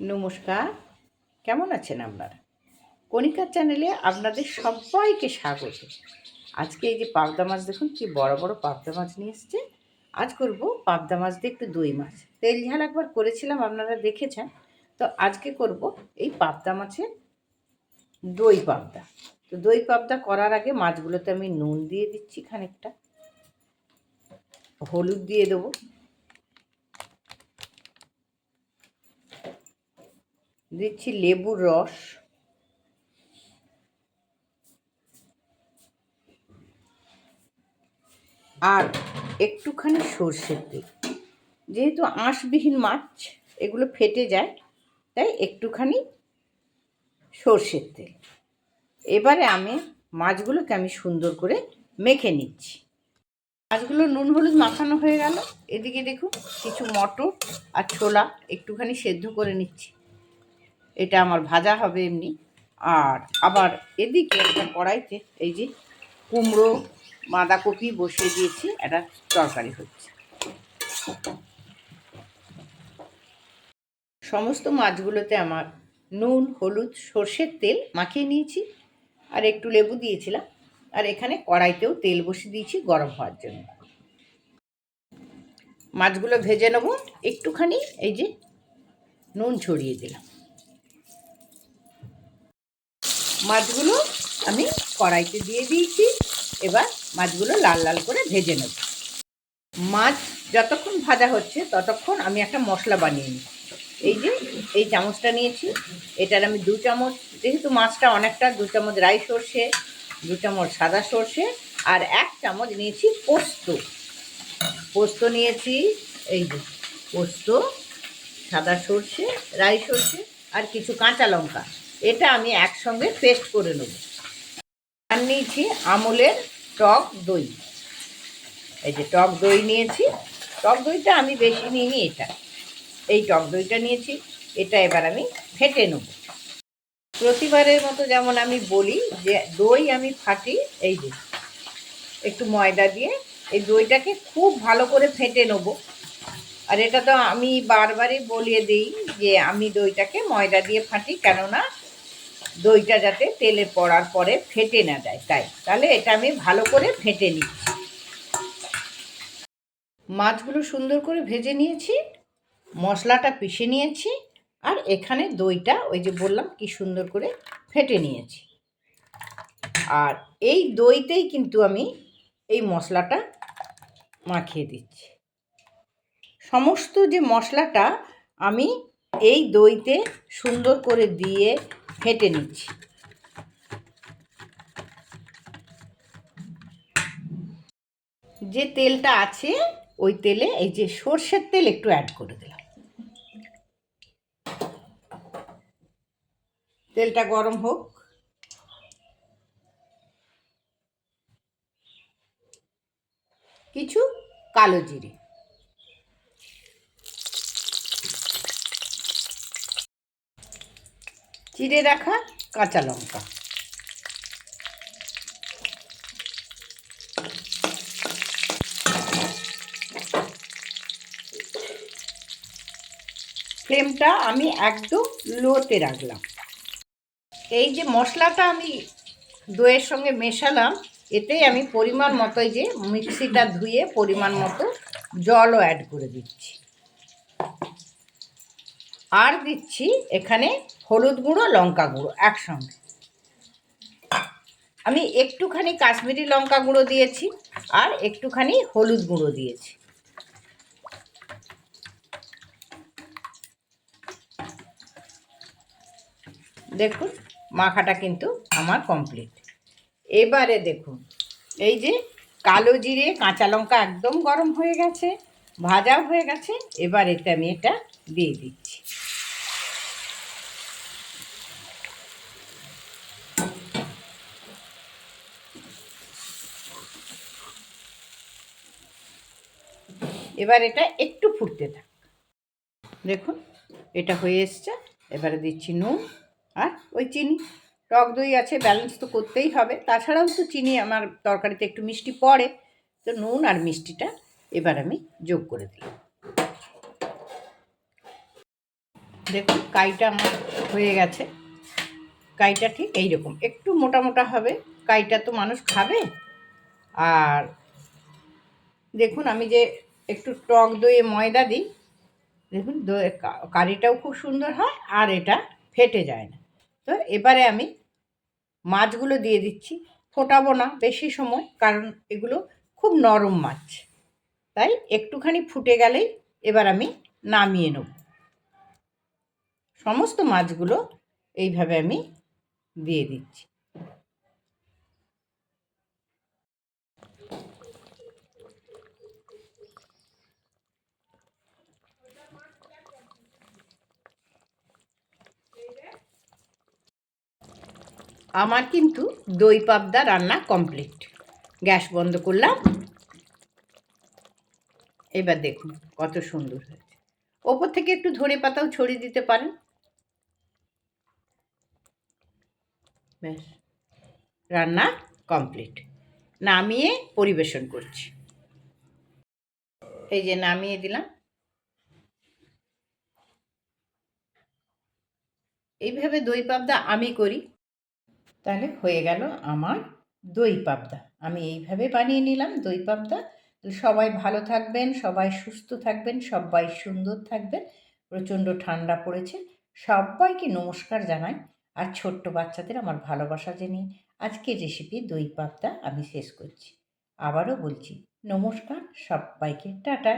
নমস্কার। কেমন আছেন আপনারা? কণিকার চ্যানেলে আপনাদের সবাইকে স্বাগত। আজকে এই যে পাবদা মাছ, দেখুন কি বড় বড় পাবদা মাছ নিয়ে এসছে। আজ করব পাবদা মাছ দিয়ে একটু দই মাছ। তেল ঝাল একবার করেছিলাম, আপনারা দেখেছেন। তো আজকে করব এই পাবদা মাছের দই পাবদা। তো দই পাবদা করার আগে মাছগুলোতে আমি নুন দিয়ে দিচ্ছি খানিকটা। হলুদ দিয়ে দেবো। দিচ্ছি লেবুর রস। আর একটুখানি সর্ষের তেল। যেহেতু আঁশবিহীন মাছ, এগুলো ফেটে যায়, তাই একটুখানি সর্ষের তেল। এবারে আমি মাছগুলোকে আমি সুন্দর করে মেখে নিচ্ছি। মাছগুলো নুন হলুদ মাখানো হয়ে গেল। এদিকে দেখুন, কিছু মটর আর ছোলা একটুখানি সেদ্ধ করে নিচ্ছি। এটা আমার ভাজা হবে এমনি। আর আবার এদিকে একটা কড়াইতে এই যে কুমড়ো, বাঁধাকপি বসিয়ে দিয়েছি এটা তরকারি হচ্ছে। সমস্ত মাছগুলোতে আমার নুন, হলুদ, সর্ষের তেল মাখিয়ে নিয়েছি, আর একটু লেবু দিয়েছিলাম, আর এখানে কড়াইতেও তেল বসিয়ে দিয়েছি গরম হওয়ার জন্য। মাছগুলো ভেজে নেব, একটুখানি এই যে নুন ছড়িয়ে দিলাম। মাছগুলো আমি কড়াইতে দিয়ে দিয়েছি। এবার মাছগুলো লাল লাল করে ভেজে নেব। মাছ যতক্ষণ ভাজা হচ্ছে ততক্ষণ আমি একটা মশলা বানিয়ে নিই এই যে, এই চামচটা নিয়েছি। এটার আমি দু চামচ, যেহেতু মাছটা অনেকটা, দু চামচ রাই সর্ষে, দু চামচ সাদা সর্ষে, আর এক চামচ নিয়েছি পোস্ত। পোস্ত নিয়েছি, এই যে, পোস্ত, সাদা সর্ষে, রাই সর্ষে, আর কিছু কাঁচা লঙ্কা। এটা আমি একসঙ্গে পেস্ট করে নেব। আর নিয়েছি আমুলের টক দই। এই যে টক দই নিয়েছি, টক দইটা আমি বেশি নিইনি এটা। এই টক দইটা নিয়েছি, এটা এবার আমি ফেটে নেব। প্রতিবারের মতো যেমন আমি বলি যে দই আমি ফাটি, এই যে একটু ময়দা দিয়ে এই দইটাকে খুব ভালো করে ফেটে নেব। আর এটা তো আমি বারবারই বলিয়ে দিই যে আমি দইটাকে ময়দা দিয়ে ফাটি, কেননা দইটা যাতে তেলে পড়ার পরে ফেটে না যায়, তাই। তাহলে এটা আমি ভালো করে ফেটে নিচ্ছি মাছগুলো সুন্দর করে ভেজে নিয়েছি, মশলাটা পিষে নিয়েছি, আর এখানে দইটা, ওই যে বললাম, কি সুন্দর করে ফেটে নিয়েছি। আর এই দইতেই কিন্তু আমি এই মশলাটা মাখিয়ে দিচ্ছি। সমস্ত যে মশলাটা আমি এই দইতে সুন্দর করে দিয়ে ফেটে নিচ্ছি। যে তেলটা আছে, ওই তেলে এই যে সর্ষের তেল একটু অ্যাড করে দিলাম। তেলটা গরম হোক। কিছু কালো জিরে। চিড়ে রাখা কাঁচা লঙ্কা। ফ্লেমটা আমি একদম লোতে রাখলাম। এই যে মশলাটা আমি দইয়ের সঙ্গে মেশালাম, এতেই আমি পরিমাণ মতোই যে মিক্সিটা ধুয়ে পরিমাণ মতো জলও অ্যাড করে দিচ্ছি। আর দিচ্ছি এখানে হলুদ গুঁড়ো, লঙ্কা গুঁড়ো একসঙ্গে। আমি একটুখানি কাশ্মীরি লঙ্কা গুঁড়ো দিয়েছি আর একটুখানি হলুদ গুঁড়ো দিয়েছি। দেখুন, মাখাটা কিন্তু আমার কমপ্লিট এবারে দেখুন, এই যে কালো জিরে, কাঁচা লঙ্কা একদম গরম হয়ে গেছে। ভাজা হয়ে গেছে, এবার এতে আমি এটা দিয়ে দিচ্ছি। এবার এটা একটু ফুটতে থাক। দেখুন, এটা হয়ে এসছে, এবারে দিচ্ছি নুন আর ওই চিনি। টক দই আছে ব্যালেন্স তো করতেই হবে। তাছাড়াও তো চিনি, আমার তরকারিতে একটু মিষ্টি পড়ে, তো নুন আর মিষ্টিটা এবার আমি যোগ করে দিলাম। দেখুন, কাইটা আমার হয়ে গেছে। কাইটা ঠিক এইরকম। একটু মোটা মোটা হবে। কাইটা তো মানুষ খাবে। আর দেখুন, আমি যে একটু টক দইয়ে ময়দা দিই, দেখুন কারিটাও খুব সুন্দর হয় আর এটা ফেটে যায় না। তো এবারে আমি মাছগুলো দিয়ে দিচ্ছি। ফোটাবো না বেশি সময়, কারণ এগুলো খুব নরম মাছ। তাই একটুখানি ফুটে গেলেই এবার আমি নামিয়ে নেব। সমস্ত মাছগুলো এইভাবে আমি দিয়ে দিচ্ছি। আমার কিন্তু দই পাবদা রান্না কমপ্লিট। গ্যাস বন্ধ করলাম। এবার দেখুন কত সুন্দর হয়েছে। ওপর থেকে একটু ধরে পাতাও ছড়িয়ে দিতে পারেন। ব্যাস, রান্না কমপ্লিট। নামিয়ে পরিবেশন করছি। এই যে নামিয়ে দিলাম। এইভাবে দই পাবদা আমি করি। তাহলে হয়ে গেল আমার দই পাবদা। আমি এইভাবে বানিয়ে নিলাম দই পাবদা। সবাই ভালো থাকবেন, সবাই সুস্থ থাকবেন, সবাই সুন্দর থাকবেন। প্রচণ্ড ঠান্ডা পড়েছে। সবাইকে নমস্কার জানাই আর ছোট্ট বাচ্চাদের আমার ভালোবাসা জেনে আজকে রেসিপি দই পাবদা আমি শেষ করছি। আবারও বলছি, নমস্কার, সবাইকে টাটা।